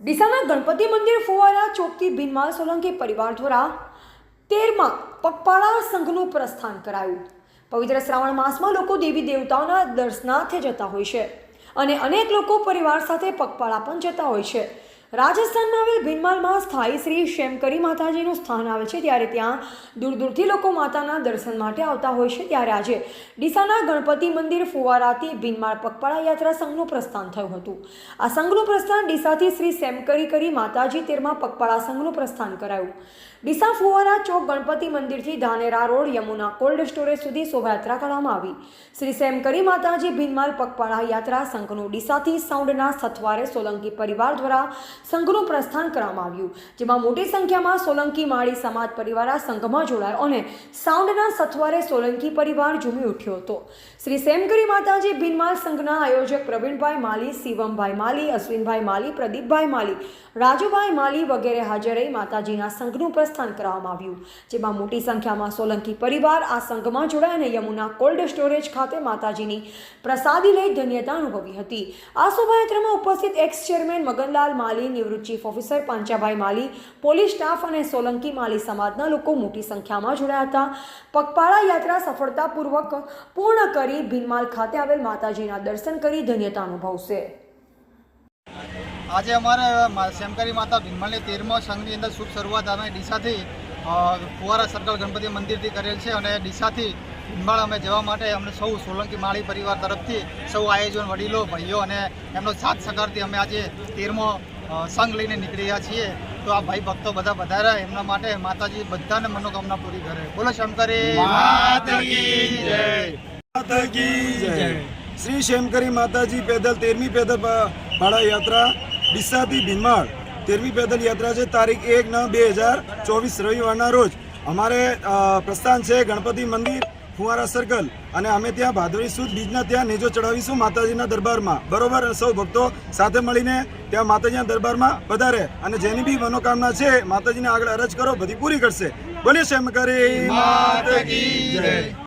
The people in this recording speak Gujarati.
ડીસાના ગણપતિ મંદિર ફુવારા ચોકથી ભીનમાલ સોલંકી પરિવાર દ્વારા તેરમાં પગપાળા સંઘનું પ્રસ્થાન કરાયું. પવિત્ર શ્રાવણ માસમાં લોકો દેવી દેવતાઓના દર્શનાર્થે જતા હોય છે અને અનેક લોકો પરિવાર સાથે પગપાળા પણ જતા હોય છે. રાજસ્થાનમાં આવેલ ભીનમાલમાં સ્થાયી શ્રી શેમકરી માતાજીનું સ્થાન આવે છે, ત્યારે ત્યાં દૂર દૂરથી લોકો માતાના દર્શન માટે આવતા હોય છે. ત્યારે આજે ડીસાના ગણપતિ મંદિર ફુવારાથી ભીનમાળ પગપાળા યાત્રા સંઘનું પ્રસ્થાન થયું હતું. આ સંઘનું પ્રસ્થાન ડીસાથી શ્રી શેમકરી કરી માતાજી તેરમાં પગપાળા સંઘનું પ્રસ્થાન કરાયું. ડીસા ફુવારા ચોક ગણપતિ મંદિરથી Dhanera road Yamuna cold storage સુધી શોભાયાત્રા કરવામાં આવી. શ્રી શેમકરી માતાજી ભીનમાલ પગપાળા યાત્રા સંઘનું ડીસાથી સાઉન્ડના સથવારે સોલંકી પરિવાર દ્વારા સંઘનું પ્રસ્થાન કરવામાં આવ્યું, જેમાં મોટી સંખ્યામાં સોલંકી માળી સમાજ પરિવાર આ સંઘમાં જોડાયો અને સાઉન્ડના સથવારે સોલંકી પરિવાર ઝૂમી ઉઠ્યો હતો. શ્રી સેમગરી માતાજી ભીનમાલ સંઘના આયોજક પ્રવીણભાઈ માલી, શિવમભાઈ માલી, અશ્વિનભાઈ માલી, પ્રદીપભાઈ માલી, રાજુભાઈ માલી વગેરે હાજર રહી માતાજીના સંઘનું પ્રસ્થાન કરવામાં આવ્યું, જેમાં મોટી સંખ્યામાં સોલંકી પરિવાર આ સંઘમાં જોડાયા અને યમુના કોલ્ડ સ્ટોરેજ ખાતે માતાજીની પ્રસાદી લઈ ધન્યતા અનુભવી હતી. આ શોભાયાત્રામાં ઉપસ્થિત એક્સ ચેરમેન મગનલાલ માલી નિવૃત્ત chief officer Panchabhai Mali, police staff અને સોલંકી માલી સમાજના લોકો મોટી સંખ્યામાં જોડાયા હતા. પગપાળા યાત્રા સફળતાપૂર્વક પૂર્ણ કરી ભીનમાલ ખાતે આવેલ માતાજીના દર્શન કરી ધન્યતા અનુભવશે. આજે અમારે શેમકરી માતા ભીમલની તેરમા સંઘની અંદર શુભ શરૂઆત અમે ડીસાથી કુવારા સર્કલ ગણપતિ મંદિરથી કરેલ છે અને ડીસાથી ભીમવાળ અમે જવા માટે અમને સૌ સોલંકી માળી પરિવાર તરફથી સૌ આયોજન વડીલો, ભાઈઓ અને એમનો સાથ સહકારથી અમે આજે તેરમો સંઘ લઈને નીકળ્યા છીએ. તો આ ભાઈ ભક્તો બધા વધારે એમના માટે માતાજી બધાને મનોકામના પૂરી કરે. બોલો શંકરે. શ્રી શેમકરી માતાજી પેદલ તેરમી પેદલ ભાડા યાત્રા ડીસાથી ભીમાળ તેરમી પેદલ યાત્રા છે તારીખ એક નવ બે હજાર ચોવીસ રવિવારના રોજ. અમારે પ્રસ્થાન છે ગણપતિ મંદિર. ફુવારા સર્કલ અને અમે ત્યાં ભાદરવી સુદ બીજના ત્યાં નેજો ચડાવીશું માતાજીના દરબારમાં. બરોબર? સૌ ભક્તો સાથે મળીને ત્યાં માતાજીના દરબારમાં વધારે અને જેની બી મનોકામના છે, માતાજીને આગળ અરજ કરો, બધી પૂરી કરશે. બોલીએ શેમ કરી.